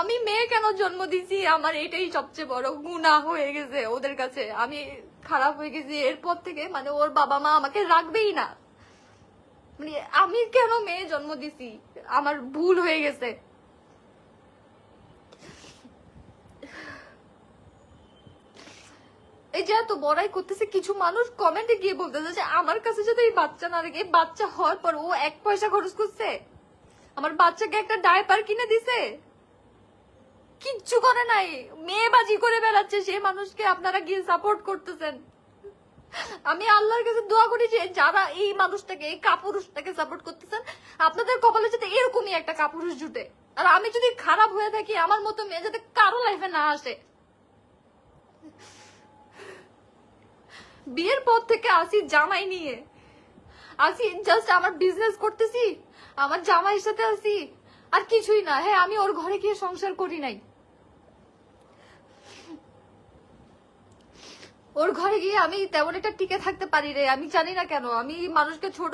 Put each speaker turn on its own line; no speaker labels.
আমি মেয়ে কেন জন্ম দিছি আমার এটাই সবচেয়ে বড় গুণা হয়ে গেছে ওদের কাছে। আমি খারাপ হয়ে গেছি। এরপর থেকে মানে ওর বাবা মা আমাকে রাখবেই না। মানে আমি কেন মেয়ে জন্ম দিছি আমার ভুল হয়ে গেছে। এই যে এত বড়াই করতেছে, কিছু মানুষ কমেন্টে গিয়ে বলতেছে যে, আমার কাছে যদি এই বাচ্চা না রেখে বাচ্চা হওয়ার পর ও এক পয়সা খরচ করছে। আমার বাচ্চাকে একটা ডায়পার কিনে দিছে। কিচ্ছু করে নাই। মেয়ে বাজি করে বেড়াচ্ছে সে মানুষকে আপনারা গিয়ে সাপোর্ট করতেছেন। আমি আল্লাহর কাছে দোয়া করি যে যারা এই মানুষটাকে, এই কাপুরুষটাকে সাপোর্ট করতেছেন, আপনাদের কপালে যাতে এরকমই একটা কাপুরুষ জুটে। আর আমি যদি খারাপ হয়ে থাকি, আমার মতো মেয়ে যাতে কারও লাইফে না আসে। বিয়ের পর থেকে আসি জামাই নিয়ে। আসি জাস্ট আমার বিজনেস করতেছি, আমার জামাইয়ের সাথে আসি। আর কিছুই না। হ্যাঁ আমি ওর ঘরে গিয়ে সংসার করি নাই। ওর ঘরে গিয়ে আমি তেমন একটা টিকে থাকতে পারি রে। আমি জানি না কেন, আমি মানুষকে ছোট